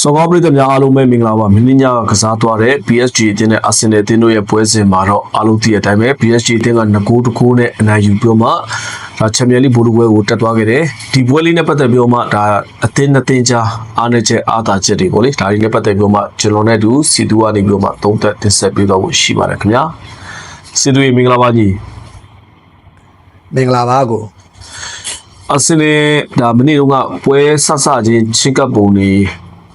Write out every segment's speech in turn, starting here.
စောကောပရိသတ်များအားလုံးပဲမင်္ဂလာပါမင်းညကကစားသွားတဲ့ PSG အသင်းနဲ့ Arsenal အသင်းတို့ရဲ့ပွဲစဉ်မှာတော့အားလုံးသိတဲ့အတိုင်းပဲ PSG အသင်းက2ဂိုးတကိုးနဲ့အနိုင်ယူပြီးမှဒါချန်ပီယံလိဘောလုံးပွဲကိုတက်သွားခဲ့တယ်ဒီပွဲလေးနဲ့ပတ်သက်ပြီးတော့မှဒါအသင်းနှစ်သင်းကြားအားနည်းချက်အားသာချက်တွေပေါ့လေဒါတွေနဲ့ပတ်သက်ပြီးတော့မှကျွန်တော်နဲ့အတူစီတူကနေပြီးတော့မှသုံးသက်တင်ဆက်ပေးတော့ဖို့ရှိပါတယ်ခင်ဗျာစီတူရေမင်္ဂလာပါကြီးမင်္ဂလာပါကိုအာဆင်နယ်ဒါမနေ့တုန်းကပွဲဆဆချင်းချင်းကပ်ပုံတွေ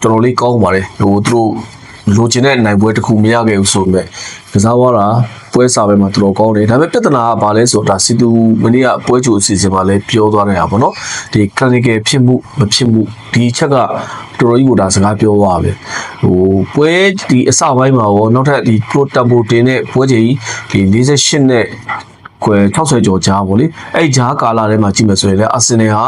တော်တော်လေးကောင်းပါတယ်ဟိုသူတို့လိုချင်တဲ့နိုင်ပွဲတစ်ခုမရခဲ့ဘူးဆိုပေမဲ့ကစားသွားတာပွဲစာပဲမှာတော်တော်ကောင်းတယ်ဒါပေမဲ့ပြဿနာကဘာလဲဆိုတော့ဒါစီတူမနေ့ကပွဲချိုအစီအစဉ်မှာလည်းပြောသွားတယ်ဟာပေါ့နော်ဒီ clinical ဖြစ်မှုမဖြစ်မှုဒီချက်ကတော်တော်ကြီးကိုဒါစကားပြောသွားပါပဲဟိုပွဲဒီအစပိုင်းမှာရောနောက်ထပ်ဒီ pro tempo တင်တဲ့ပွဲချိန်ဒီ48နဲ့ ကွယ်60ကျော်ကြားပေါ့လေအဲ့ကြားကာလထဲမှာကြည့်မယ်ဆိုရင်လည်းအာဆင်နယ်ဟာ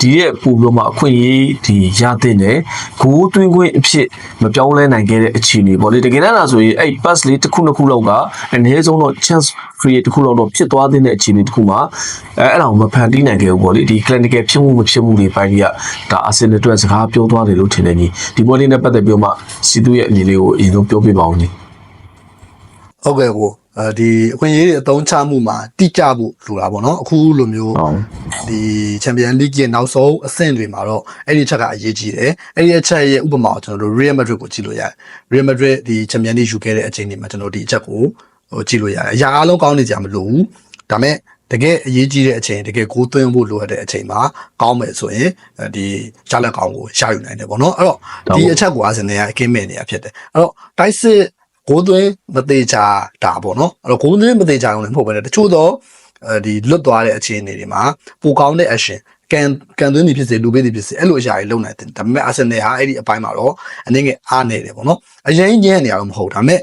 ဒီရဲ့ပို့ပြီးတော့မှအခွင့်အရေးဒီရတဲ့နဲ့ဂိုးသွင်းခွင့်အဖြစ်မပြောင်းလဲနိုင်ခဲ့တဲ့အခြေအနေပေါ့လေတကယ်တမ်းလားဆိုရင်အဲ့ pass လေးတစ်ခုနှစ်ခုလောက်ကအနည်းဆုံးတော့ chance create တစ်ခုလောက်တော့ဖြစ်သွားတဲ့အခြေအနေတစ်ခုမှာအဲအဲ့ဒါကိုမဖန်တီးနိုင်ခဲ့ဘူးပေါ့လေဒီ clinical ဖြစ်မှုမဖြစ်မှုတွေပိုင်းကြီးကဒါအာဆင်နယ်အတွက်စကားပြောသွားတယ်လို့ထင်တယ်ညီဒီပွဲလေးနဲ့ပတ်သက်ပြီးတော့မှစီတူရဲ့အမြင်လေးကိုအရင်ဆုံးပြောပြပါဦးညီဟုတ်ကဲ့ကို အဲဒီအခွင့်အရေးတွေအသုံးချမှုမှာတိကျဖို့လိုတာပေါ့နော်အခုလိုမျိုးဟုတ်ဒီချန်ပီယံလိရဲ့နောက်ဆုံးအဆင့်တွေမှာတော့အဲ့ဒီအချက်ကအရေးကြီးတယ်အဲ့ဒီအချက်ရဲ့ဥပမာကိုကျွန်တော်တို့ Real Madrid ကိုကြည့်လို့ရတယ် Real Madrid ဒီချန်ပီယံလိယူခဲ့တဲ့အချိန်တွေမှာကျွန်တော်ဒီအချက်ကိုဟိုကြည့်လို့ရတယ်အရာအလုံးကောင်းနေကြမလို့ဘူးဒါမဲ့တကယ်အရေးကြီးတဲ့အချိန်တကယ်ကိုးသွင်းဖို့လိုအပ်တဲ့အချိန်မှာကောင်းမယ်ဆိုရင်အဲဒီရလက်ကောင်းကိုရယူနိုင်တယ်ပေါ့နော်အဲ့တော့ဒီအချက်ကိုအာဆင်နယ်ကအကင်းမဲ့နေရဖြစ်တယ်အဲ့တော့တိုက်စစ် ကိုးသွင်းမသေးချာတာပေါ့နော်အဲ့တော့ကိုးသွင်းမသေးချာအောင်လည်းမဟုတ်ဘဲနဲ့တချို့တော့အဲဒီလွတ်သွားတဲ့အခြေအနေတွေမှာပိုကောင်းတဲ့ action ကန်ကန်သွင်းနေဖြစ်စေလူပေးနေဖြစ်စေအဲ့လိုအရာတွေလုပ်နိုင်တယ်ဒါပေမဲ့အာဆင်နယ်ဟာအဲ့ဒီအပိုင်းမှာတော့အနေငယ်အားနေတယ်ပေါ့နော်အရင်ညံ့နေရတော့မဟုတ်ဒါပေမဲ့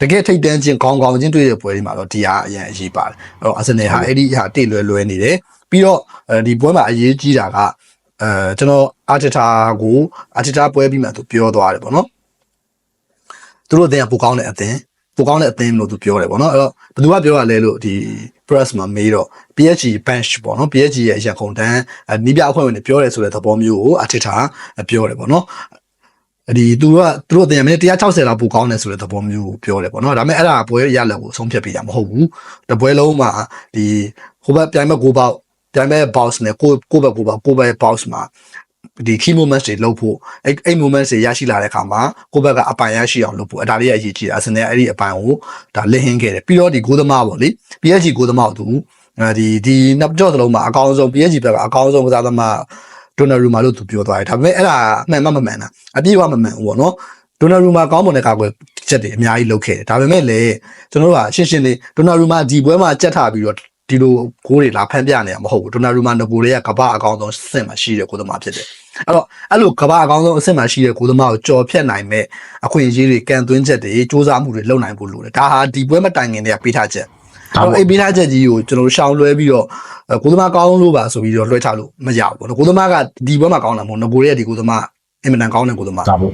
တကယ်ထိတ်တန်းချင်းခေါင်းခေါင်းချင်းတွေ့တဲ့ပွဲတွေမှာတော့ဒီဟာအရင်အရေးပါတယ်အဲ့တော့အာဆင်နယ်ဟာအဲ့ဒီဟာတိလွယ်လွယ်နေတယ်ပြီးတော့အဲဒီပွဲမှာအရေးကြီးတာကအဲကျွန်တော်အာတတာကိုအာတတာပွဲပြီးမှသူပြောသွားတယ်ပေါ့နော် သူတို့အသင်းကပိုကောင်းတဲ့အသင်းပိုကောင်းတဲ့အသင်းလို့သူပြောတယ်ပေါ့နော်အဲ့တော့ဘယ်သူကပြောရလဲလို့ဒီ press မှာမေးတော့ PSG bench ပေါ့နော် PSG ရဲ့ရန်ကုန်တန်းအနီးပြအဖွဲ့ဝင်တွေပြောတယ်ဆိုတဲ့သဘောမျိုးကိုအထစ်ထားပြောတယ်ပေါ့နော်အဲ့ဒီသူကသူတို့အသင်းကမိနစ်160လောက်ပိုကောင်းတယ်ဆိုတဲ့သဘောမျိုးကိုပြောတယ်ပေါ့နော်ဒါပေမဲ့အဲ့ဒါပွဲရလက်ကိုဆုံးဖြတ်ပေးတာမဟုတ်ဘူးတပွဲလုံးမှာဒီဟိုဘက်ပြိုင်ဘက်ကိုပေါက်ပြိုင်ဘက် box နဲ့ကိုကိုဘက်ကိုပေါက်ကိုဘက် box မှာ ဒီ key moments တွေလုပ်ဖို့အဲ့အဲ့ moments တွေရရှိလာတဲ့အခါမှာကိုယ့်ဘက်ကအပိုင်ရရှိအောင်လုပ်ဖို့အဒါလေးရအရေးကြီးတယ်အစနေအဲ့ဒီအပိုင်ကိုဒါလစ်ဟင်းခဲ့တယ်ပြီးတော့ဒီဂိုးသမားပေါ့လေ PSG ဂိုးသမားကိုသူအဲဒီဒီနောက်ကြော့သလုံးမှာအကောင်းဆုံး PSG ဘက်ကအကောင်းဆုံးကစားသမားဒိုနာရူမာလို့သူပြောသွားတယ်ဒါပေမဲ့အဲ့ဒါမှန်မမမှန်တာအပြည့်အဝမမှန်ဘူးပေါ့နော်ဒိုနာရူမာကောင်းမွန်တဲ့ကာကွယ်ချက်တွေအများကြီးလုပ်ခဲ့တယ်ဒါပေမဲ့လည်းကျွန်တော်တို့ကရှင်းရှင်းလေးဒိုနာရူမာဒီပွဲမှာကြက်ထားပြီးတော့ ဒီလိုဂိုးတွေလာဖန်ပြနေတာမဟုတ်ဘူးဒိုနာရူမာငကိုတွေကကပအကောင်းဆုံးစင်မှာရှိတဲ့ကိုသမားဖြစ်တယ်အဲ့တော့အဲ့လိုကပအကောင်းဆုံးအဆင့်မှာရှိတဲ့ကိုသမားကိုကြော်ဖြတ်နိုင်မဲ့အခွင့်အရေးတွေကန်သွင်းချက်တွေစ조사မှုတွေလုပ်နိုင်ဖို့လိုတယ်ဒါဟာဒီပွဲမတိုင်ခင်တည်းကပေးထားချက်ဒါပေါ့အဲ့ပေးထားချက်ကြီးကိုကျွန်တော်တို့ရှောင်လွှဲပြီးတော့အဲကိုသမားကောင်းလို့ပါဆိုပြီးတော့လွှဲချလို့မရဘူးပေါ့နော်ကိုသမားကဒီဘက်မှာကောင်းတာမဟုတ်ငကိုရဲ့ဒီကိုသမားအင်မတန်ကောင်းတဲ့ကိုသမားဒါပေါ့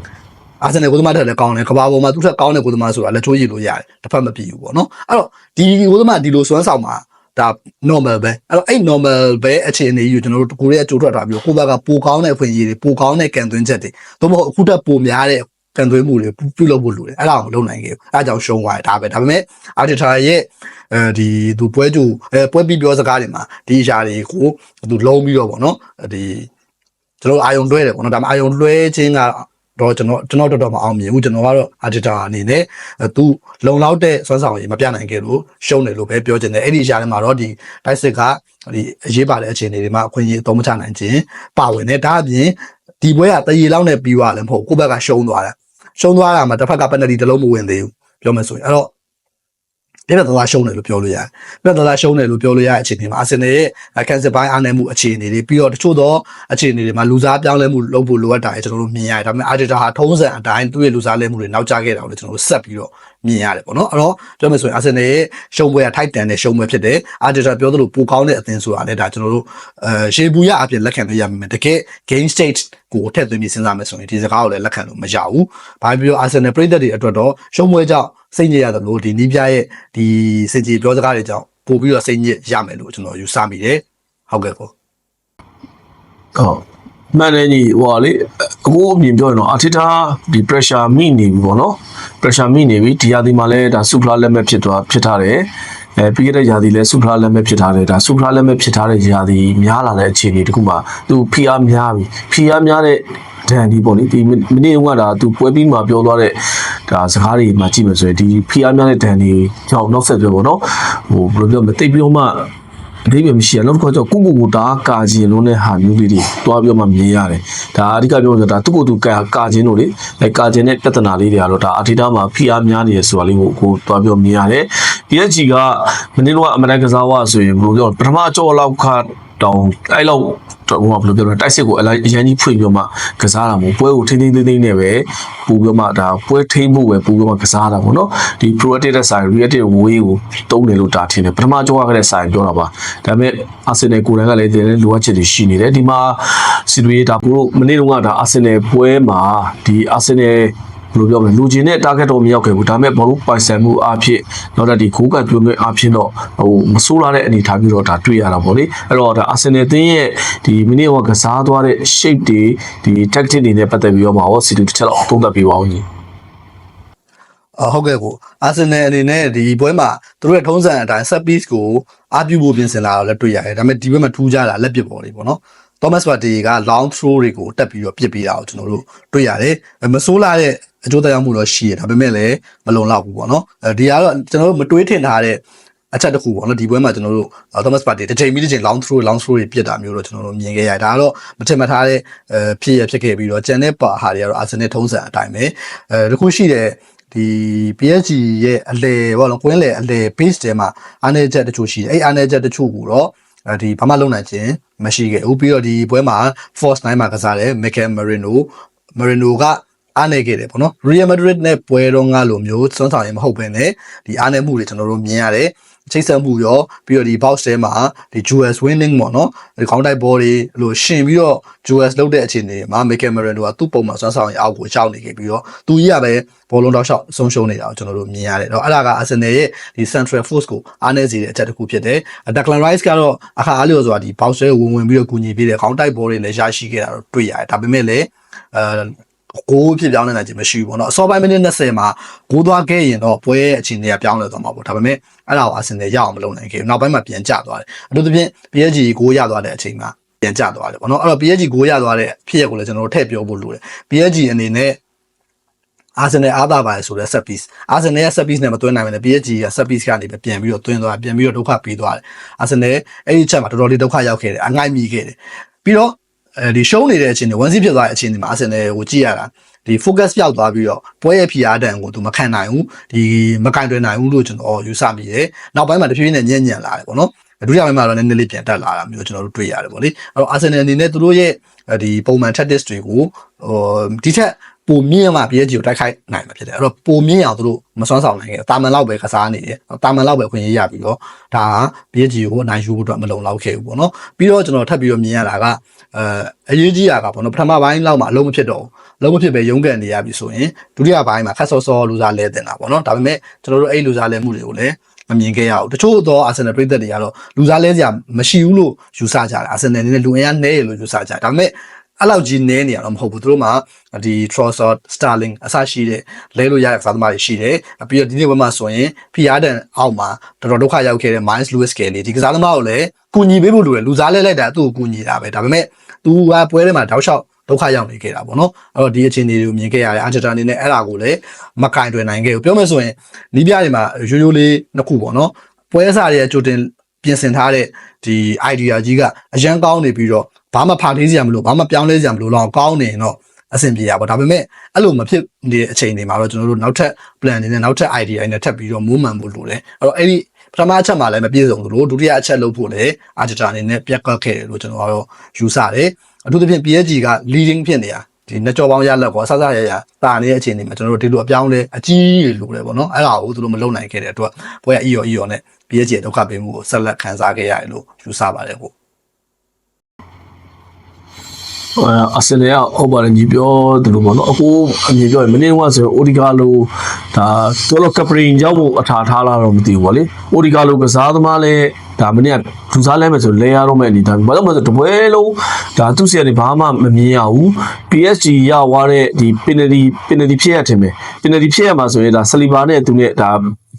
အာဆင်နယ်ကိုသမားတက်လည်းကောင်းတယ်ကဘာပေါ်မှာသူ့ထက်ကောင်းတဲ့ကိုသမားဆိုတာလက်ချိုးရည်လို့ရတယ်တစ်ဖက်မပြည့်ဘူးပေါ့နော်အဲ့တော့ဒီကိုသမားဒီလိုစွမ်းဆောင်မှာ ဒါ normal ပဲအဲ့တော့အဲ့ normal ပဲအခြေအနေကြီးကိုကျွန်တော်တို့ကိုရီးယားကြိုးထွက်ထားပြီးတော့ကိုဘက်ကပိုကောင်းတဲ့အခွင့်အရေးတွေပိုကောင်းတဲ့ကန်သွင်းချက်တွေသို့မဟုတ်အခုတက်ပိုများတဲ့ကန်သွင်းမှုတွေပြုလုပ်ဖို့လိုတယ်အဲ့ဒါကိုမလုပ်နိုင်ခဲ့ဘူးအဲ့ဒါကြောင့်ရှုံးသွားတယ်ဒါပဲဒါပေမဲ့အာတီတာရဲ့အဲဒီသူပွဲကြိုအဲပွဲပြီးပြောစကားတွေမှာဒီအရာတွေကိုသူလုံးပြီးတော့ဗောနော်ဒီကျွန်တော်အာယုံလွှဲတယ်ဗောနော်ဒါပေမဲ့အာယုံလွှဲခြင်းက တော့ကျွန်တော်ကျွန်တော်တော်တော်မအောင်မြင်ဘူးကျွန်တော်ကတော့အာဂျီတာအနေနဲ့သူလုံလောက်တဲ့စွမ်းဆောင်ရည်မပြနိုင်ခဲ့လို့ရှုံးတယ်လို့ပဲပြောချင်တယ်အဲ့ဒီအရာတွေမှာတော့ဒီတိုက်စစ်ကဒီအရေးပါတဲ့အခြေအနေတွေမှာအခွင့်အရေးအသုံးမချနိုင်ခြင်းပါဝင်တယ်ဒါအပြင်ဒီပွဲကတရေလောက်နဲ့ပြီးသွားတယ်မဟုတ်ကိုယ့်ဘက်ကရှုံးသွားတယ်ရှုံးသွားတာမှာတစ်ဖက်ကပက်နတီတစ်လုံးမဝင်သေးဘူးပြောမယ်ဆိုရင်အဲ့တော့ ပြပြသားသားရှုံးတယ်လို့ပြောလို့ရတယ်။ပြပြသားသားရှုံးတယ်လို့ပြောလို့ရတဲ့အခြေအနေမှာအာဆင်နယ်ရဲ့ကန်စစ်ပိုင်းအားနည်းမှုအခြေအနေတွေပြီးတော့တချို့သောအခြေအနေတွေမှာလူစားပြောင်းလဲမှုလုပ်ဖို့လိုအပ်တာတွေကျွန်တော်တို့မြင်ရတယ်။ဒါပေမဲ့အာဂျီတာဟာထုံးစံအတိုင်းသူ့ရဲ့လူစားလဲမှုတွေနောက်ကျခဲ့တာကိုလည်းကျွန်တော်တို့ဆက်ပြီးတော့ မြင်ရတယ်ပေါ့နော်။အဲ့တော့ပြောမယ်ဆိုရင်အာဆင်နယ်ရဲ့ရှုံးပွဲကထိုက်တန်တဲ့ရှုံးပွဲဖြစ်တယ်။အာဂျီတာပြောသလိုပိုကောင်းတဲ့အသင်းဆိုတာလည်းဒါကျွန်တော်တို့အဲရှေးဘူးရအပြင်လက်ခံလို့ရမယ်။တကယ် game state ကိုထည့်သွင်းပြီးစဉ်းစားမယ်ဆိုရင်ဒီစကားကိုလည်းလက်ခံလို့မရဘူး။ဘာဖြစ်လို့အာဆင်နယ်ပြည်သက်တွေအတွက်တော့ရှုံးပွဲကြောင့်စိတ်ညစ်ရတယ်လို့ဒီနီးပြရဲ့ဒီစင်ကြီးပြောစကားတွေကြောင့်ပို့ပြီးတော့စိတ်ညစ်ရမယ်လို့ကျွန်တော်ယူဆမိတယ်ဟုတ်ကဲ့ကိုဟုတ်မှန်တယ်ညီဟိုဟာလေအကိုအမြင်ပြောရင်တော့အာတီတာဒီ pressure မိနေပြီပေါ့နော် pressure မိနေပြီဒီရာသီမှာလည်းဒါဆူဖလာလက်မဲ့ဖြစ်သွားဖြစ်ထားတယ်အဲပြီးခဲ့တဲ့ရာသီလည်းဆူဖလာလက်မဲ့ဖြစ်ထားတယ်ဒါဆူဖလာလက်မဲ့ဖြစ်ထားတဲ့ရာသီများလာတဲ့အခြေအနေတခုမှသူဖိအားများပြီဖိအားများတဲ့ဒန်ဒီပေါ့လေဒီမနေ့ကဒါသူပွဲပြီးမှပြောသွားတဲ့ဒါစကားတွေမှကြည့်မယ်ဆိုရင်ဒီဖိအားများတဲ့ဒန်ဒီကြောင့်နောက်ဆက်ပြောပေါ့နော်ဟိုဘယ်လိုပြောမလဲတိတ်ပြီးတော့မှ အဓိပ္ပာယ်မရှိရနောက်တစ်ခါကျတော့ကိုကိုကိုဒါကာခြင်းလုံးတဲ့ဟာမျိုးလေးတွေတွားပြောမှမြင်ရတယ်ဒါအဓိကပြောဆိုတာဒါသူ့ကိုယ်သူကာကာခြင်းလို့လေအဲကာခြင်းတဲ့ပြဿနာလေးတွေကတော့ဒါအထီတာမှာဖိအားများနေရဆိုတာလေးကိုကိုတွားပြောမြင်ရတယ် PSG ကမင်းတို့ကအမရန်ကစားဝဆိုရင်ဘယ်လိုပြောပထမအကြောလောက်ခ တောင်အဲ့လောက်တော့ဟိုကဘယ်လိုပြောလဲတိုက်စစ်ကိုအလိုက်အရန်ကြီးဖွင့်ပြီးမှကစားတာမို့ပွဲကိုထိမ့်ထိမ့်သိမ့်သိမ့်နဲ့ပဲပူပြီးမှဒါပွဲထိမ့်ဖို့ပဲပူပြီးမှကစားတာပေါ့နော်ဒီ proactive တဲ့ဆိုင် reactive way ကိုတုံးတယ်လို့ဒါထင်တယ်ပထမကြောကတဲ့ဆိုင်ပြောတာပါဒါပေမဲ့ Arsenal ကိုယ်တိုင်ကလည်းဒီလိုအပ်ချက်တွေရှိနေတယ်ဒီမှာစီရီဒါကိုမနေ့တုန်းကဒါ Arsenal ပွဲမှာဒီ Arsenal ဘယ်လိုပြောမလဲလူချင်းတဲ့ target တော့မရောက်ခဲ့ဘူးဒါပေမဲ့ဘောလုံးပိုင်ဆိုင်မှုအဖြစ်နောက်တော့ဒီခိုးကပ်ပြုံးတဲ့အဖြစ်တော့ဟိုမဆိုးလာတဲ့အနေအထားမျိုးတော့ဒါတွေ့ရတာပေါ့လေအဲ့တော့ဒါ Arsenal အသင်းရဲ့ဒီမိနစ်ဟောကစားသွားတဲ့ shape တွေဒီ tactic တွေနဲ့ပတ်သက်ပြီးတော့မှာဟောစီတူတစ်ချက်တော့သုံးသပ်ပေးပါဦးညီအဟုတ်ကဲ့ကိုအာဆင်နယ်အနေနဲ့ဒီပွဲမှာသူတို့ရဲ့ထုံးစံအတိုင်း set piece ကိုအားပြုဖို့ပြင်ဆင်လာတော့လည်းတွေ့ရတယ်ဒါပေမဲ့ဒီပွဲမှာထူးခြားတာလက်ပစ်ပေါ်လေးပေါ့နော် Thomas Partey က long throw တွေကိုတက်ပြီးတော့ပစ်ပေးတာကိုကျွန်တော်တို့တွေ့ရတယ်မဆိုးလာတဲ့ အကျိုးတရားမှုတော့ရှိရဒါပေမဲ့လည်းမလုံလောက်ဘူးပေါ့နော်အဲဒီကတော့ကျွန်တော်တို့မတွေးထင်ထားတဲ့အချက်တစ်ခုပေါ့နော်ဒီပွဲမှာကျွန်တော်တို့ Thomas Partey တစ်ချိန်ပြီးတစ်ချိန် long throw long throw တွေပြစ်တာမျိုးတော့ကျွန်တော်တို့မြင်ခဲ့ရတယ်ဒါကတော့မထင်မှတ်ထားတဲ့အဲဖြစ်ရဖြစ်ခဲ့ပြီးတော့ကျန်တဲ့ပါဟာတွေကတော့ Arsenal ထုံးစံအတိုင်းပဲအဲတခုရှိတဲ့ဒီ PSG ရဲ့အလဲဘောလုံးကွင်းလေအလဲ base တဲမှာအားနည်းချက်တချို့ရှိတယ်အဲ့အားနည်းချက်တချို့ကိုတော့အဲဒီဘာမှလုံနိုင်ခြင်းမရှိခဲ့ဘူးပြီးတော့ဒီပွဲမှာ Force 9မှာကစားတယ် Mikel Merino Merino က အားနေခဲ့တယ်ပေါ့နော် Real Madrid နဲ့ပွဲတော့ငါလိုမျိုးစွမ်းဆောင်ရင်မဟုတ်ဘဲနဲ့ဒီအားနေမှုတွေကျွန်တော်တို့မြင်ရတယ်ချိတ်ဆက်မှုရောပြီးတော့ဒီ box ထဲမှာဒီ US winning ပေါ့နော်ဒီ counter ball တွေလို့ရှင်ပြီးတော့ US လုတ်တဲ့အခြေအနေမှာ Mikel Merino ကသူ့ပုံမှာစွမ်းဆောင်ရင်အောက်ကိုရှောက်နေခဲ့ပြီးတော့သူကြီးကပဲဘောလုံးတောက်လျှောက်ဆုံးရှုံးနေတာကိုကျွန်တော်တို့မြင်ရတယ်။တော့အဲ့ဒါက Arsenal ရဲ့ဒီ central force ကိုအားနည်းစေတဲ့အချက်တစ်ခုဖြစ်တယ်။ Declan Rice ကတော့အခါအားလျော်ဆိုတာဒီ box ထဲကိုဝင်ဝင်ပြီးတော့ကူညီပေးတယ် counter ball တွေလည်းရရှိခဲ့တာတော့တွေ့ရတယ်။ဒါပေမဲ့လည်းအဲ ကိုးဖြစ်ပြောင်းလဲနိုင်ခြင်းမရှိဘူးပေါ့နော်အစောပိုင်းမိနစ်20မှာဂိုးသွားခဲ့ရင်တော့ပွဲရဲ့အခြေအနေကပြောင်းလဲသွားမှာပေါ့ဒါပေမဲ့အဲ့ဒါကိုအာဆင်နယ်ရအောင်မလုပ်နိုင်ခဲ့ဘူးနောက်ပိုင်းမှာပြန်ကျသွားတယ်အထူးသဖြင့် PSG ဂိုးရသွားတဲ့အချိန်မှာပြန်ကျသွားတယ်ပေါ့နော်အဲ့တော့ PSG ဂိုးရသွားတဲ့ဖြစ်ရက်ကိုလည်းကျွန်တော်တို့ထည့်ပြောဖို့လိုတယ် PSG အနေနဲ့အာဆင်နယ်အားသာပါတယ်ဆိုတဲ့ set piece အာဆင်နယ်ရဲ့ set piece နဲ့မသွင်းနိုင်ဘူးလေ PSG က set piece ကနေပဲပြန်ပြီးတော့သွင်းသွားပြန်ပြီးတော့ဒုက္ခပေးသွားတယ်အာဆင်နယ်အဲ့ဒီချက်မှာတော်တော်လေးဒုက္ခရောက်ခဲ့တယ်အငိုက်မိခဲ့တယ်ပြီးတော့ အဲဒီရှုံးနေတဲ့အချိန်တွေဝန်စီဖြစ်သွားတဲ့အချိန်တွေမှာအာဆင်နယ်ကိုကြည့်ရတာဒီ focus ပြောက်သွားပြီးတော့ပွဲရဲ့ PR တန်ကိုသူမခံနိုင်ဘူးဒီမကင်တွင်နိုင်ဘူးလို့ကျွန်တော်ယူဆမိတယ်နောက်ပိုင်းမှာတဖြည်းဖြည်းနဲ့ညံ့ညံ့လာတယ်ပေါ့နော်ဒုတိယပိုင်းမှာတော့နည်းနည်းလေးပြန်တက်လာတာမျိုးကျွန်တော်တို့တွေ့ရတယ်ပေါ့လေအဲ့တော့ Arsenal အနေနဲ့သူတို့ရဲ့ဒီပုံမှန် tactics တွေကိုဟိုဒီထက် ပုံမြင့်မှ PSG ကိုတိုက်ခိုက်နိုင်မှာဖြစ်တယ်အဲ့တော့ပုံမြင့်အောင်သူတို့မစွမ်းဆောင်နိုင်ခဲ့တာမန်လောက်ပဲကစားနေတယ်တာမန်လောက်ပဲခွင့်ရရပြီးတော့ဒါက PSG ကိုနိုင်ယူဖို့အတွက်မလုံလောက်ခဲ့ဘူးပေါ့နော်ပြီးတော့ကျွန်တော်ထပ်ပြီးတော့မြင်ရတာကအဲအရေးကြီးတာကပေါ့နော်ပထမပိုင်းလောက်မှာအလုံးမဖြစ်တော့ဘူးလုံးမဖြစ်ပဲရုန်းကန်နေရပြီဆိုရင်ဒုတိယပိုင်းမှာခက်စောစောလူစားလဲတင်တာပေါ့နော်ဒါပေမဲ့ကျွန်တော်တို့အဲ့လူစားလဲမှုတွေကိုလည်းမမြင်ခဲ့ရဘူးတချို့သောအာဆင်နယ်ပရိသတ်တွေကတော့လူစားလဲစရာမရှိဘူးလို့ယူဆကြတယ်အာဆင်နယ်အနေနဲ့လူအင်အားနည်းရလို့ယူဆကြတယ်ဒါပေမဲ့ အဲ့လောက်ကြီးနည်းနေရတော့မဟုတ်ဘူးသူတို့မှာဒီ Trossard Sterling အစရှိတဲ့လဲလို့ရတဲ့ကစားသမားတွေရှိတယ်ပြီးတော့ဒီနေ့ဘက်မှာဆိုရင်ဖီယာဒန်အောက်မှာတော်တော်ဒုက္ခရောက်ခဲ့တဲ့ Miles Lewis Kelly ဒီကစားသမားကိုလည်းကူညီပေးဖို့လိုတယ်လူစားလဲလိုက်တာသူ့ကိုကူညီတာပဲဒါပေမဲ့သူကပွဲထဲမှာတောက်လျှောက်ဒုက္ခရောက်နေခဲ့တာပေါ့နော်အဲ့တော့ဒီအခြေအနေတွေကိုမြင်ခဲ့ရတယ်အာဂျက်တာအနေနဲ့အဲ့ဒါကိုလည်းမကင်တွယ်နိုင်ခဲ့ဘူးပြောမယ်ဆိုရင်နီးပြတွေမှာရိုးရိုးလေးနှစ်ခုပေါ့နော်ပွဲစားတွေရဲ့ကြိုတင် ပြင်ဆင်ထားတဲ့ဒီ idea ကြီးကအရန်ကောင်းနေပြီးတော့ဘာမှဖာသေးစရာမလိုဘာမှပြောင်းလဲစရာမလိုတော့ကောင်းနေရင်တော့အဆင်ပြေရပါဒါပေမဲ့အဲ့လိုမဖြစ်နေတဲ့အချိန်တွေမှာတော့ကျွန်တော်တို့နောက်ထပ် plan တွေနဲ့နောက်ထပ် idea တွေနဲ့ထပ်ပြီးတော့ movement ဖို့လိုတယ်အဲ့တော့အဲ့ဒီပထမအချက်မှာလည်းမပြည့်စုံသလိုဒုတိယအချက်လုပ်ဖို့လည်းအာဂျတာအနေနဲ့ပြက်ကတ်ခဲ့တယ်လို့ကျွန်တော်ကတော့ယူဆတယ်အထူးသဖြင့် PSG က leading ဖြစ်နေတာဒီနှစ်ကြော်ပေါင်းရလက်ကောဆဆရရတာနေတဲ့အခြေအနေမှာကျွန်တော်တို့ဒီလိုအပြောင်းလဲအကြီးကြီးလိုတယ်ပေါ့နော်အဲ့ဒါကိုသူတို့မလုပ်နိုင်ခဲ့တဲ့အတွက်ဘွဲအီယော်အီ ယော်နဲ့ PSG ဒုက္ခပေးမှုကိုဆက်လက်ခံစားခဲ့ရတယ်လို့ယူဆပါတယ်ဟုတ်အစနေကဟုတ်ပါတယ်ညီပြောတယ်လို့ပေါ့နော်အခုအမြင်ပြောရင်မင်းကဆိုအိုဒီကာလိုဒါတော်တော်ကပရင်ရောက်ဖို့အထာထားလာတော့မသိဘူးဗောလေအိုဒီကာလိုကစားသမားလဲဒါမင်းကဒူစားလဲမယ်ဆိုလဲရတော့မယ်အနေဒါဘာလို့မလဲဆိုတပွဲလုံးဒါသူ့စီကနေဘာမှမမြင်ရဘူး PSG ရသွားတဲ့ဒီ penalty penalty ဖြစ်ရတင်မယ် penalty ဖြစ်ရမှာဆိုရင်ဒါဆလီဘာနဲ့သူနဲ့ဒါ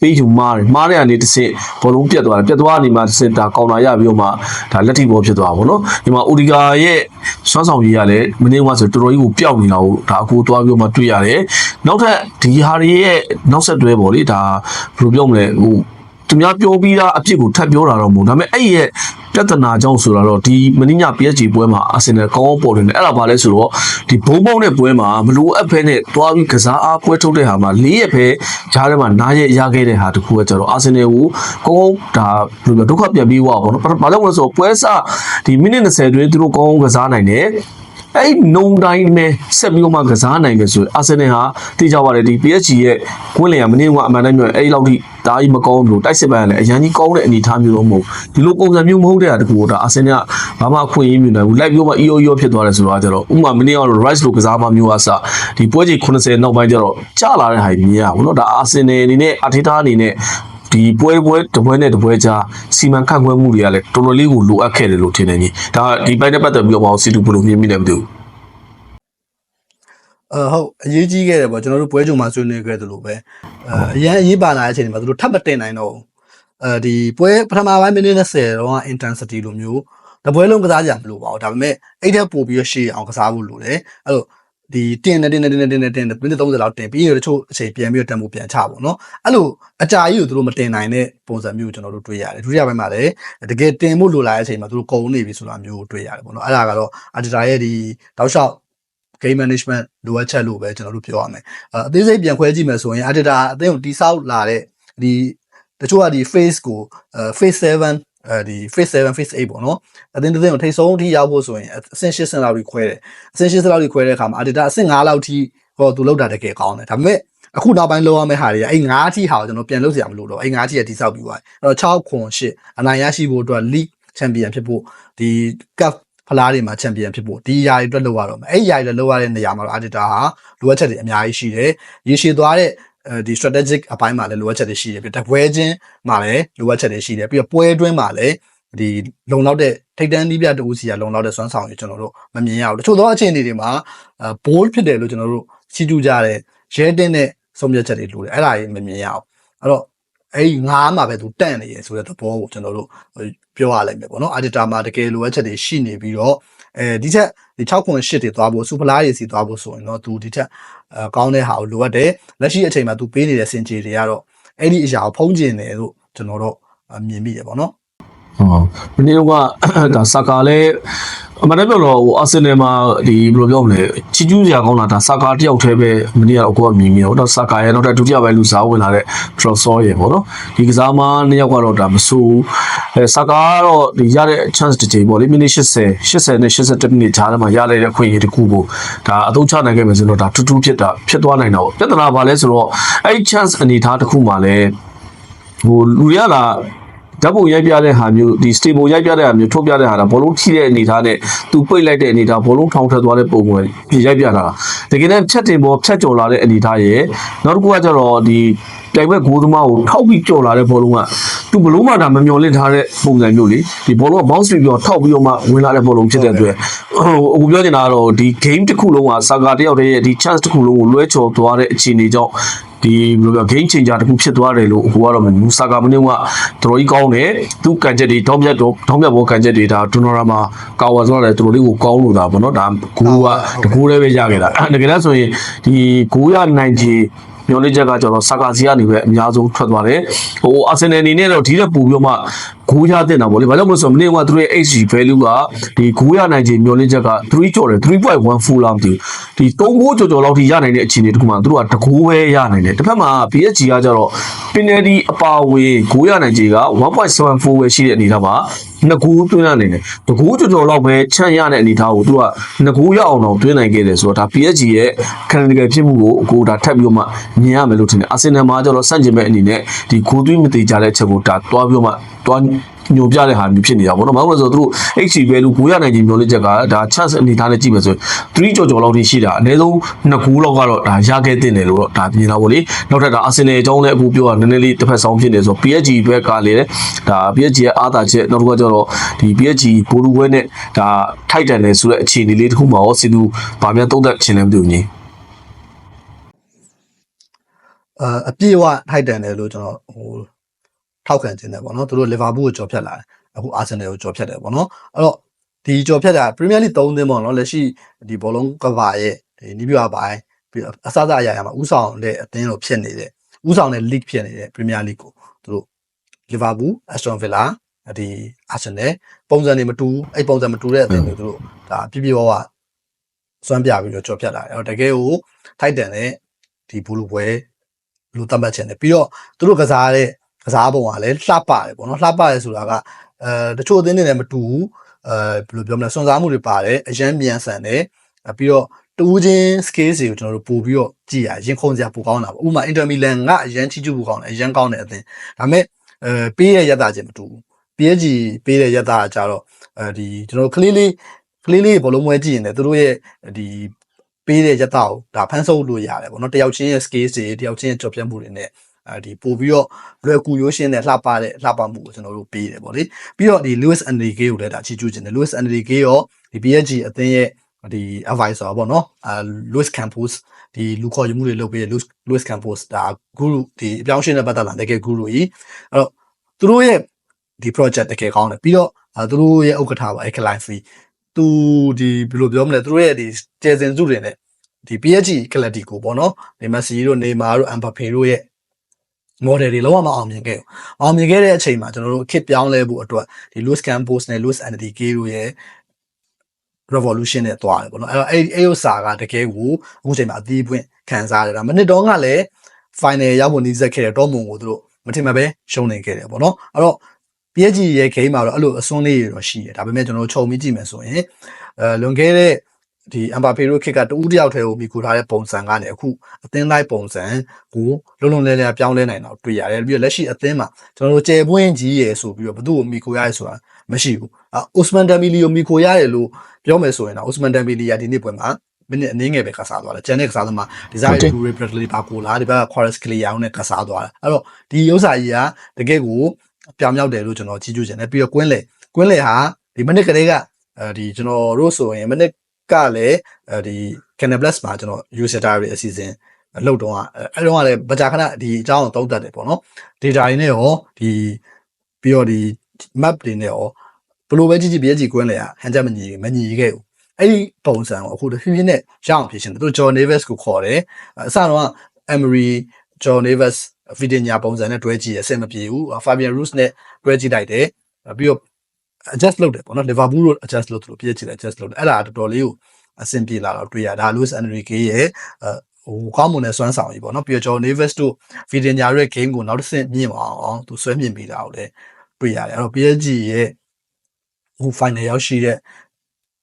ပေးယူမားတယ်မားတဲ့အနေတစ်စက်ဘောလုံးပြတ်သွားတယ်ပြတ်သွားနေမှာတစ်စက်ဒါကောင်တာရပြီးတော့မှဒါလက်ထိဘောဖြစ်သွားပါဘောနော်ဒီမှာအိုဒီကာရဲ့စွမ်းဆောင်ရည်ကလည်းမင်းကဆိုတော်တော်ကြီးကိုပျောက်နေတာကိုဒါအကိုသွားပြီးတော့မှတွေ့ရတယ်နောက်ထပ်ဒီဟာတွေရဲ့နောက်ဆက်တွဲပေါ့လေဒါဘယ်လိုပြောမလဲဟို သူများပြောပြီးသားအပြစ်ကိုထပ်ပြောတာတော့မဟုတ်ဒါပေမဲ့အဲ့ရဲ့ပြဿနာကြောင့်ဆိုတာတော့ဒီမင်းည PSG ပွဲမှာအာဆင်နယ်ကောင်းကောင်းပေါ်နေတယ်အဲ့ဒါဘာလဲဆိုတော့ဒီဘုံဘုံတဲ့ပွဲမှာမလိုအပ်ဖဲနဲ့တွားပြီးကစားအားပွဲထုတ်တဲ့ဟာမှာ၄ရက်ပဲဂျားထဲမှာနားရက်ရခဲ့တဲ့ဟာတခုကကျတော့အာဆင်နယ်ကိုကောင်းကောင်းဒါဘယ်လိုပြောဒုက္ခပြန်ပြီးွားပါတော့ဘာလို့လဲဆိုတော့ပွဲစားဒီမိနစ်20တွင်းသူတို့ကောင်းကောင်းကစားနိုင်တယ် အဲ့နုံတိုင်းနဲ့ဆက်ပြီးတော့မှကစားနိုင်မယ်ဆိုရင်အာဆင်နယ်ဟာတေးကြပါတယ်ဒီ PSG ရဲ့ကွင်းလင်ကမင်းကအမှန်တမ်းပြောရင်အဲ့ဒီလောက်ထိဒါကြီးမကောင်းဘူးလို့တိုက်စစ်ပိုင်းကလည်းအရန်ကြီးကောင်းတဲ့အနေအထားမျိုးတော့မဟုတ်ဒီလိုပုံစံမျိုးမဟုတ်တဲ့ဟာတကူတော့အာဆင်နယ်ကဘာမှအခွင့်အရေးမျိုးနိုင်ဘူးလိုက်ပြီးတော့မှ EO EO ဖြစ်သွားတယ်ဆိုတော့ကျတော့ဥမာမင်းကတော့ Rice လိုကစားမမျိုးအစဒီပွဲကြီး80နောက်ပိုင်းကျတော့ကျလာတဲ့ဟာကြီးမြင်ရဘူးเนาะဒါအာဆင်နယ်အနေနဲ့အထီးသားအနေနဲ့ ဒီပွဲပွဲတပွဲနဲ့တပွဲကြားစီမံခန့်ခွဲမှုတွေကလည်းတော်တော်လေးကိုလိုအပ်ခဲ့တယ်လို့ထင်တယ်ကြီးဒါဒီပိုင်းနဲ့ပတ်သက်ပြီးတော့စီတူဘယ်လိုမြင်မိလဲမသိဘူးအဲဟုတ်အရေးကြီးခဲ့တယ်ပေါ့ကျွန်တော်တို့ပွဲကြုံမှာဆွေးနွေးခဲ့သလိုပဲအဲအရင်အရေးပါလာတဲ့အချိန်တွေမှာသူတို့ထပ်မတင်နိုင်တော့ဘူးအဲဒီပွဲပထမပိုင်းမိနစ်30တော့ intensity လိုမျိုးတပွဲလုံးကစားကြမလို့ပါဘူးဒါပေမဲ့အဲ့ထက်ပို့ပြီးတော့ရှေ့အောင်ကစားဖို့လိုတယ်အဲ့လို ဒီတင်နေတင်နေတင်နေတင်နေတင်နေမိနစ်30လောက်တင်ပြီးရတချို့အချိန်ပြန်ပြီးတော့တန်ဖို့ပြန်ချပေါ့နော်အဲ့လိုအကြာကြီးကိုသူတို့မတင်နိုင်တဲ့ပုံစံမျိုးကိုကျွန်တော်တို့တွေ့ရတယ်ဒုတိယပိုင်းမှာလည်းတကယ်တင်ဖို့လိုလာတဲ့အချိန်မှာသူတို့ကုန်နေပြီဆိုတာမျိုးကိုတွေ့ရတယ်ပေါ့နော်အဲ့ဒါကတော့အတတာရဲ့ဒီတောက်လျှောက် game management လိုအပ်ချက်လို့ပဲကျွန်တော်တို့ပြောရမယ်အဲအသေးစိတ်ပြန်ခွဲကြည့်မယ်ဆိုရင် editor အသိကိုတိဆောက်လာတဲ့ဒီတချို့ကဒီ face ကိုအဲ face 7 အဲဒီ face 7 face 8ပေါ့နော်အတင်းတင်းကိုထိတ်ဆုံးအထိရောက်ဖို့ဆိုရင်အဆင့်8ဆင့်လောက်ကြီးခွဲတယ်အဆင့်8ဆင့်လောက်ကြီးခွဲတဲ့အခါမှာ editor အဆင့်9လောက်ထိဟောသူလောက်တာတကယ်ကောင်းတယ်ဒါပေမဲ့အခုနောက်ပိုင်းလောက်ရမယ့်ဟာတွေကအဲ့9အထိဟာကိုကျွန်တော်ပြန်လုပ်စရာမလိုတော့အဲ့9အထိကတိဆောက်ပြီးသွားတယ်အဲ့တော့6ခွန်8အနိုင်ရရှိဖို့အတွက် league champion ဖြစ်ဖို့ဒီ cup ဖလားတွေမှာချန်ပီယံဖြစ်ဖို့ဒီຢာတွေအတွက်လောက်ရတော့မယ်အဲ့ဒီຢာတွေလောက်ရတဲ့နေရာမှာတော့အာဒီတာဟာလိုအပ်ချက်တွေအများကြီးရှိတယ်ရေရှည်သွားတဲ့အဲ ဒီ strategic အပိုင်းမှာလည်းလိုအပ်ချက်တွေရှိတယ်ပြီးတပွဲချင်းမှာလည်းလိုအပ်ချက်တွေရှိတယ်ပြီးတော့ပွဲတွင်းမှာလည်းဒီလုံလောက်တဲ့ထိတ်တန်းနီးပြတူဦးစီကလုံလောက်တဲ့စွမ်းဆောင်ရည်ကျွန်တော်တို့မမြင်ရဘူးတချို့သောအခြေအနေတွေမှာအဲ bold ဖြစ်တယ်လို့ကျွန်တော်တို့စီတူကြတဲ့ရဲတင်းတဲ့ဆုံးဖြတ်ချက်တွေလိုတယ်အဲ့ဒါကြီးမမြင်ရအောင်အဲ့တော့အဲ့ဒီငားမှာပဲသူတန့်နေရဆိုတဲ့သဘောကိုကျွန်တော်တို့ပြောရလိုက်မယ်ပေါ့နော်အာဒီတာမှာတကယ်လိုအပ်ချက်တွေရှိနေပြီးတော့အဲဒီချက်ဒီ6ခွန်8တွေသွားဖို့စူပလာတွေစီသွားဖို့ဆိုရင်တော့သူဒီချက်အဲ ကောင်းတဲ့ဟာကိုလိုအပ်တယ်လက်ရှိအချိန်မှာသူပေးနေတဲ့စင်ကြေတွေကတော့အဲ့ဒီအရာကိုဖုံးကျင်တယ်လို့ကျွန်တော်တို့မြင်မိတယ်ပေါ့နော် ဟုတ်မနေ့ကဒါဆာကာလည်းအမှန်တမ်းပြောတော့ဟိုအာဆင်နယ်မှာဒီဘယ်လိုပြောမလဲချီကျူးစရာကောင်းတာဒါဆာကာတယောက်တည်းပဲမနေ့ကတော့ကိုကမြင်မြင်ဟိုတော့ဆာကာရဲ့နောက်ထပ်ဒုတိယပိုင်းလူစားဝင်လာတဲ့ထရော့ဆောရဲ့ပေါ့နော်ဒီကစားမနှစ်ယောက်ကတော့ဒါမဆိုးအဲဆာကာကတော့ဒီရတဲ့ chance တစ်ချိန်ပေါ့လေမိနစ်80 80နဲ့81မိနစ်ကြားထဲမှာရလိုက်တဲ့အခွင့်အရေးတစ်ခုကိုဒါအသုံးချနိုင်ခဲ့မယ်ဆိုတော့ဒါတူတူဖြစ်တာဖြစ်သွားနိုင်တာပေါ့ပြဿနာဘာလဲဆိုတော့အဲ့ chance အနေထားတစ်ခုမှလည်းဟိုလူရလာ ဓာတ်ပုံရိုက်ပြတဲ့ဟာမျိုးဒီ stable ရိုက်ပြတဲ့ဟာမျိုးထုတ်ပြတဲ့ဟာဒါဘောလုံးထိတဲ့အနေထားနဲ့သူပိတ်လိုက်တဲ့အနေထားဘောလုံးထောင်ထွက်သွားတဲ့ပုံပေါ်ပြင်ရိုက်ပြတာတကယ်နဲ့ဖြတ်တင်ပေါ်ဖြတ်ကျော်လာတဲ့အနေထားရဲ့နောက်တစ်ခုကကျတော့ဒီပြိုင်ဘက်ဂိုးသမားကိုထောက်ပြီးကျော်လာတဲ့ဘောလုံးကသူဘလုံးမှဒါမမျော်လင့်ထားတဲ့ပုံစံမျိုးလေဒီဘောလုံးက bounce ပြီးတော့ထောက်ပြီးတော့မှဝင်လာတဲ့ဘောလုံးဖြစ်တဲ့အတွက်ဟိုအခုပြောနေတာကတော့ဒီ game တစ်ခုလုံးကစာကာတယောက်တည်းရဲ့ဒီ chance တစ်ခုလုံးကိုလွဲချော်သွားတဲ့အခြေအနေကြောင့် ဒီဘယ်လိုပြော game changer တခုဖြစ်သွားတယ်လို့အခုကတော့မူဆာကာမင်းကတော်တော်ကြီးကောင်းတယ်သူကန်ချက်တွေတောင်းပြတ်တော့တောင်းပြတ်ဘောကန်ချက်တွေဒါဒွန်နော်ရာမှာကာဝါဆိုတော့လည်းတော်တော်လေးကိုကောင်းလို့ဒါပေါ့နော်ဒါဂိုးကတကူလည်းပဲရခဲ့တာတကယ်လို့ဆိုရင်ဒီဂိုးရနိုင်ချေမျော်လင့်ချက်ကကျွန်တော်ဆာကာစီကနေပဲအများဆုံးထွက်သွားတယ်ဟိုအာဆင်နယ်အနေနဲ့တော့ဒီတက်ပူပြီးတော့မှ ဂိုးရတင်တာပေါ့လေဘာလို့မလို့ဆိုတော့မနေ့ကသူတို့ရဲ့ HG value ကဒီဂိုးရနိုင်ချေမျော်လင့်ချက်က3ကျော်တယ်3.14လောက်ဒီဒီ3ဂိုးကျော်ကျော်လောက်ထိရနိုင်တဲ့အခြေအနေတခုမှသူတို့ကတကူပဲရနိုင်တယ်တစ်ဖက်မှာ PSG ကကြတော့ penalty အပါအဝင်ဂိုးရနိုင်ချေက1.74ပဲရှိတဲ့အနေထားမှာနှစ်ကူသွင်းရနိုင်တယ်တကူကျော်ကျော်လောက်ပဲချန့်ရတဲ့အနေထားကိုသူတို့ကနှစ်ကူရအောင်တော့သွင်းနိုင်ခဲ့တယ်ဆိုတော့ဒါ PSG ရဲ့ critical ဖြစ်မှုကိုအခုဒါထပ်ပြီးတော့မှမြင်ရမယ်လို့ထင်တယ်အာဆင်နယ်မှာကျတော့စန့်ကျင်မဲ့အနေနဲ့ဒီဂိုးသွင်းမသေးကြတဲ့အချက်ကိုဒါတွားပြီးတော့မှ တွားညိုပြတဲ့ဟာမျိုးဖြစ်နေတာပေါ့နော်။ဘာလို့လဲဆိုတော့သူတို့ HC value ကိုရနိုင်ခြင်းမျိုးလေးချက်ကဒါ chance အနေထားနဲ့ကြည့်မယ်ဆိုရင်3ကြော်ကြော်လောက်ထိရှိတာအနည်းဆုံး2ကူလောက်ကတော့ဒါရခဲ့တဲ့တယ်လို့တော့ဒါမြင်တာပေါ့လေ။နောက်ထပ်ဒါ Arsenal အကြောင်းလည်းအခုပြောတာနည်းနည်းလေးတစ်ဖက်ဆောင်ဖြစ်နေဆိုတော့ PSG ဘက်ကလည်းဒါ PSG ရဲ့အားသာချက်နောက်တစ်ခါကျတော့ဒီ PSG ဘိုလူဘွဲနဲ့ဒါထိုက်တန်တယ်ဆိုတဲ့အခြေအနေလေးတစ်ခုမှာရောစီသူဗာများသုံးသက်ခြင်းလည်းမသိဘူးညီအာအပြည့်အဝထိုက်တန်တယ်လို့ကျွန်တော်ဟို ထောက်ခံခြင်းတယ်ပေါ့နော်သူတို့လီဗာပူးကိုကြော်ဖြတ်လာတယ်အခုအာဆင်နယ်ကိုကြော်ဖြတ်တယ်ပေါ့နော်အဲ့တော့ဒီကြော်ဖြတ်တာပရီးမီးယားလိ3သင်းပေါ့နော်လက်ရှိဒီဘောလုံးကဘာရဲ့ဒီနီးပြပိုင်းပြီးတော့အစစအရာရာမှာဥဆောင်တဲ့အသင်းလိုဖြစ်နေတဲ့ဥဆောင်တဲ့ league ဖြစ်နေတဲ့ပရီးမီးယားလိကိုသူတို့လီဗာပူးအက်စတွန်ဗီလာဒီအာဆင်နယ်ပုံစံတွေမတူဘူးအဲ့ပုံစံမတူတဲ့အသင်းတွေသူတို့ဒါပြည့်ပြည့်ဝဝစွမ်းပြပြီးတော့ကြော်ဖြတ်လာတယ်အဲ့တော့တကယ်ကိုထိုက်တန်တဲ့ဒီဘူလူပွဲလူသတ်မှတ်ခြင်းတယ်ပြီးတော့သူတို့ကစားတဲ့ ကစားပုံကလည်းလှပတယ်ပေါ့နော်လှပတယ်ဆိုတာကအဲတချို့အသင်းတွေလည်းမတူဘူးအဲဘယ်လိုပြောမလဲစွန့်စားမှုတွေပါတယ်အရန်မြန်ဆန်တယ်အဲပြီးတော့တူးချင်း scale တွေကိုကျွန်တော်တို့ပို့ပြီးတော့ကြည့်ရရင်ခုန်စရာပိုကောင်းတာပေါ့ဥပမာ Inter Milan ကအရန်ချီကျူပိုကောင်းတယ်အရန်ကောင်းတဲ့အသင်းဒါပေမဲ့အဲပေးရရတာချင်းမတူဘူး PSG ပေးတဲ့ရတာကကြတော့အဲဒီကျွန်တော်တို့ကလေးလေးကလေးလေးဘောလုံးပွဲကြည့်ရင်လည်းသူတို့ရဲ့ဒီပေးတဲ့ရတာကိုဒါဖန်ဆုပ်လို့ရတယ်ပေါ့နော်တယောက်ချင်းရဲ့ scale တွေတယောက်ချင်းရဲ့ကြော်ပြတ်မှုတွေနဲ့ အဲဒီပို့ပြီးတော့လွယ်ကူရိုးရှင်းတဲ့လှပတဲ့လှပမှုကိုကျွန်တော်တို့ပေးတယ်ပေါ့လေပြီးတော့ဒီ Lewis Enrique ကိုလည်းဒါချီးကျူးခြင်းတယ် Lewis Enrique ရောဒီ PSG အသင်းရဲ့ဒီ advisor ပေါ့နော်အာ Luis Campos ဒီလူခေါ်ယူမှုတွေလုပ်ပေးတဲ့ Luis Luis Campos ဒါ guru ဒီအပြောင်းအရှင်းတဲ့ပတ်သက်လာတကယ် guru ကြီးအဲ့တော့သူတို့ရဲ့ဒီ project တကယ်ကောင်းတယ်ပြီးတော့အာသူတို့ရဲ့ဥက္ကဋ္ဌပါ Eclipse သူဒီဘယ်လိုပြောမလဲသူတို့ရဲ့ဒီကျေစင်စုတွေနဲ့ဒီ PSG ကလပ်တီကိုပေါ့နော်ဒီမက်ဆီတို့နေမာတို့အမ်ဘာဖေတို့ရဲ့ model တွေလုံးဝမအောင်မြင်ခဲ့ဘူး။အောင်မြင်ခဲ့တဲ့အချိန်မှာကျွန်တော်တို့ခစ်ပြောင်းလဲဖို့အတွက်ဒီ Luis Campos နဲ့ Luis Enrique တို့ရဲ့ revolution နဲ့တွားတယ်ပေါ့နော်။အဲ့တော့အဲ့အဲ့ဥစ္စာကတကယ်ကိုအခုချိန်မှာအသေးပွင့်ခံစားရတာ။မနစ်တော့ကလည်း final ရောက်ဖို့နီးစပ်ခဲ့တဲ့တော်မွန်ကိုသူတို့မထင်မှပဲရှုံးနေခဲ့တယ်ပေါ့နော်။အဲ့တော့ PSG ရဲ့ game မှာတော့အဲ့လိုအစွန်းလေးတွေတော့ရှိတယ်။ဒါပေမဲ့ကျွန်တော်တို့ခြုံပြီးကြည့်မယ်ဆိုရင်အဲလွန်ခဲ့တဲ့ ဒီအမ်ဘာဖေရိုခစ်ကတူးတယောက်တည်းကိုမိကူထားတဲ့ပုံစံကနေအခုအသင်းလိုက်ပုံစံကိုလုံးလုံးလဲလဲပြောင်းလဲနိုင်တော့တွေ့ရတယ်ပြီးတော့လက်ရှိအသင်းမှာကျွန်တော်တို့ကျယ်ပွင့်ကြီးရယ်ဆိုပြီးတော့ဘသူ့ကိုမိကူရရဲဆိုတာမရှိဘူးအာအိုစမန်ဒမ်မီလီကိုမိကူရတယ်လို့ပြောမယ်ဆိုရင်တော့အိုစမန်ဒမ်မီလီကဒီနေ့ပွဲမှာမိနစ်အနည်းငယ်ပဲကစားသွားတယ်ကျန်တဲ့ကစားသမားဒီဇိုင်းဘူရီဘရက်လီပါကိုလာဒီဘက်က Chorus Clear အောင်နဲ့ကစားသွားတယ်အဲ့တော့ဒီဥစ္စာကြီးကတကယ်ကိုပြောင်မြောက်တယ်လို့ကျွန်တော်ကြီးကျူးချင်တယ်ပြီးတော့ကွင်းလေကွင်းလေဟာဒီမိနစ်ကလေးကအဲဒီကျွန်တော်တို့ဆိုရင်မိနစ် ကလည်းအဲဒီ Canal Plus မှာကျွန်တော် user diary အစီအစဉ်လှုပ်တော့အဲ့တော့ကလည်းဗကြာခဏဒီအကြောင်းကိုသုံးသပ်တယ်ပေါ့နော် data တွေနဲ့ရောဒီပြီးတော့ဒီ map တွေနဲ့ရောဘလို့ပဲကြည့်ကြည့်ပြည့်ကြည့်ကွင်းလေကဟန်ချက်မညီမညီခဲ့ဘူးအဲ့ဒီပုံစံကိုအခုတဖြည်းဖြည်းနဲ့ရအောင်ဖြစ်ရှင်တယ်သူ John Neves ကိုခေါ်တယ်အစတော့ Emery John Neves Vidinya ပုံစံနဲ့တွဲကြည့်ရအဆင်မပြေဘူး Fabian Ruiz နဲ့တွဲကြည့်လိုက်တယ်ပြီးတော့ adjust လုပ်တယ်ပေါ့နော် Liverpool တို့ adjust လုပ်သလိုပြည့်ချင်တယ် adjust လုပ်တယ်အဲ့ဒါတော်တော်လေးကိုအဆင်ပြေလာတော့တွေ့ရဒါ Luis Enrique ရဲ့ဟိုကောင်းမွန်တဲ့စွမ်းဆောင်ကြီးပေါ့နော်ပြီးတော့ John Neves တို့ Vidinya ရဲ့ game ကိုနောက်တစ်ဆင့်မြင့်အောင်အောင်သူဆွဲမြင့်ပေးတာကိုလည်းတွေ့ရတယ်အဲ့တော့ PSG ရဲ့ဟို final ရောက်ရှိတဲ့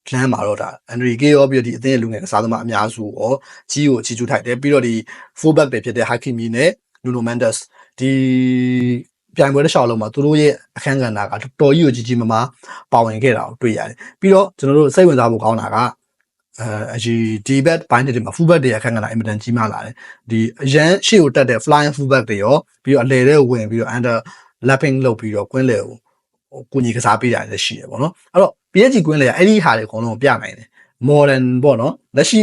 plan မှာတော့ဒါ Enrique ရောပြီးတော့ဒီအသင်းရဲ့လူငယ်ကစားသမားအများစုရောကြီးကိုချီကျူးထိုက်တယ်ပြီးတော့ဒီ fullback တွေဖြစ်တဲ့ Hakimi နဲ့ Nuno Mendes ဒီ ပြိုင်ပွဲတစ်လျှောက်လုံးမှာသူတို့ရဲ့အခန်းကဏ္ဍကတော်တော်ကြီးကိုကြီးကြီးမားမားပါဝင်ခဲ့တာကိုတွေ့ရတယ်ပြီးတော့ကျွန်တော်တို့စိတ်ဝင်စားဖို့ကောင်းတာကအဲအဒီဒီဘက်ဘိုင်းတွေမှာ fullback တွေအခန်းကဏ္ဍအင်မတန်ကြီးမားလာတယ်ဒီအရန်ရှေ့ကိုတက်တဲ့ flying fullback တွေရောပြီးတော့အလဲတဲ့ဝင်ပြီးတော့ under lapping လုပ်ပြီးတော့ကွင်းလေကိုကိုကြီးကစားပေးတာလည်းရှိတယ်ပေါ့နော်အဲ့တော့ PSG ကွင်းလေကအဲ့ဒီဟာတွေအကုန်လုံးပြနိုင်တယ် modern ပေါ့နော်လက်ရှိ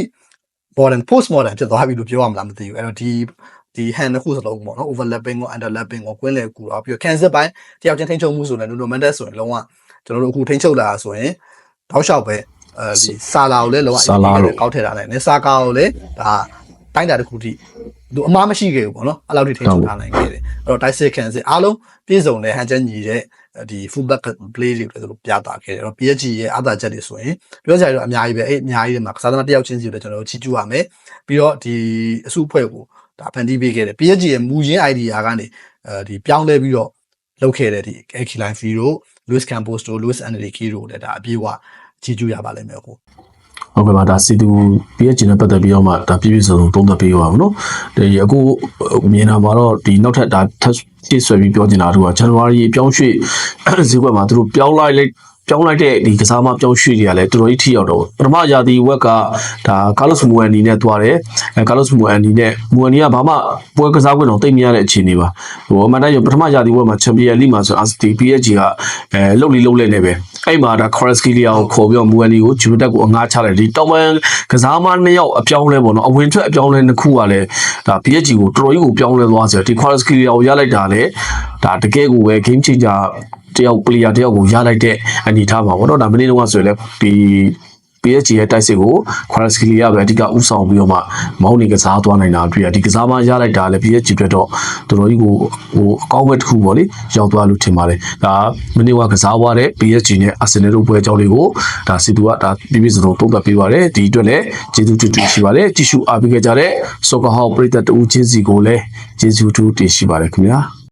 modern post modern ဖြစ်သွားပြီလို့ပြောရမလားမသိဘူးအဲ့တော့ဒီ ဒီ hand တစ်ခုစလုံးပေါ့နော် overlapping ကို underlapping ကိုကွင်းလေကူတော့ပြီးတော့ cancel ပိုင်းတယောက်ချင်းထိန်းချုပ်မှုဆိုရင် Nuno Mendes ဆိုရင်လုံးဝကျွန်တော်တို့အခုထိန်းချုပ်လာတာဆိုရင်တောက်လျှောက်ပဲအဲဒီဆာလာကိုလည်းလုံးဝဆာလာတို့ကောက်ထည့်ထားနိုင်တယ်ဆာကာကိုလည်းဒါတိုင်းတာတစ်ခုထိသူအမားမရှိခဲ့ဘူးပေါ့နော်အဲ့လောက်ထိထိန်းချုပ်ထားနိုင်ခဲ့တယ်အဲ့တော့ dice cancel အားလုံးပြည့်စုံတဲ့ဟန်ချက်ညီတဲ့ဒီ fullback play တွေလည်းသူတို့ပြတာခဲ့တယ်အဲ့တော့ PSG ရဲ့အားသာချက်တွေဆိုရင်ပြောကြရတော့အများကြီးပဲအဲ့အများကြီးတွေမှာကစားသမားတစ်ယောက်ချင်းစီကိုလည်းကျွန်တော်တို့ချီးကျူးရမယ်ပြီးတော့ဒီအစုအဖွဲ့ကို ဒါဖန်တီးပေးခဲ့တယ် PSG ရဲ့မူရင်း idea ကနေအဲဒီပြောင်းလဲပြီးတော့လုပ်ခဲ့တဲ့ဒီ Akiline Firo Luis Campos တို့ Luis Enrique တို့လည်းဒါအပြေးအဝချီးကျူးရပါလိမ့်မယ်ကိုဟုတ်ကဲ့ပါဒါစီတူ PSG နဲ့ပတ်သက်ပြီးတော့မှဒါပြည့်ပြည့်စုံစုံသုံးသပ်ပေးပါဦးနော်ဒီအခုမြင်တာမှာတော့ဒီနောက်ထပ်ဒါထပ်ပြည့်ဆွဲပြီးပြောနေတာတို့က January ပြောင်းရွှေ့ဈေးကွက်မှာသူတို့ပြောင်းလိုက်လိုက် ပြောင်းလိုက်တဲ့ဒီကစားမပြောင်းရွှေ့တွေကလည်းတော်တော်ကြီးထိရောက်တော့ပထမရာသီဝက်ကဒါကာလော့စ်မူအန်နီနဲ့တွားတယ်အဲကာလော့စ်မူအန်နီနဲ့မူအန်နီကဘာမှပွဲကစားခွင့်တော့တိတ်မရတဲ့အခြေအနေပါဟိုအမှန်တမ်းရပထမရာသီဝက်မှာချန်ပီယံလိမှာဆိုအာစတီ PSG ကအဲလှုပ်လီလှုပ်လဲနေပဲအဲ့မှာဒါခေါ်ရက်စကီလီယာကိုခေါ်ပြီးတော့မူအန်နီကိုဂျူဗတက်ကိုအငှားချလိုက်ဒီတောင်ပန်ကစားမနှစ်ယောက်အပြောင်းလဲပေါ့နော်အဝင်ထွက်အပြောင်းလဲနှစ်ခုကလည်းဒါ PSG ကိုတော်တော်ကြီးကိုပြောင်းလဲသွားစေဒီခေါ်ရက်စကီလီယာကိုရလိုက်တာလေဒါတကယ်ကိုပဲ game changer တယောက် player တယောက်ကိုရလိုက်တဲ့အနေထားပါဘောတော့ဒါမင်းတို့ကဆိုရင်လည်းဒီ PSG ရဲ့တိုက်စစ်ကို Kvaratskhelia ကပဲအဓိကဥဆောင်ပြီးတော့မှမောင်းနေကစားသွားနိုင်တာတွေ့ရဒီကစားမရလိုက်တာလည်း PSG အတွက်တော့တော်တော်ကြီးကိုဟိုအကောင်းဘက်တစ်ခုပေါ့လေရောက်သွားလို့ထင်ပါတယ်ဒါမင်းတို့ကကစားသွားတဲ့ PSG နဲ့ Arsenal တို့ပွဲကြောင်းလေးကိုဒါစီတူကဒါပြပြစစုံသုံးသပ်ပေးပါတယ်ဒီအတွက်လည်းကျေးဇူးတူတူရှိပါတယ်ကြည့်ရှုအားပေးကြတဲ့ Soccer House ပရိသတ်တူချင်းစီကိုလည်းကျေးဇူးတူတင်ရှိပါတယ်ခင်ဗျာ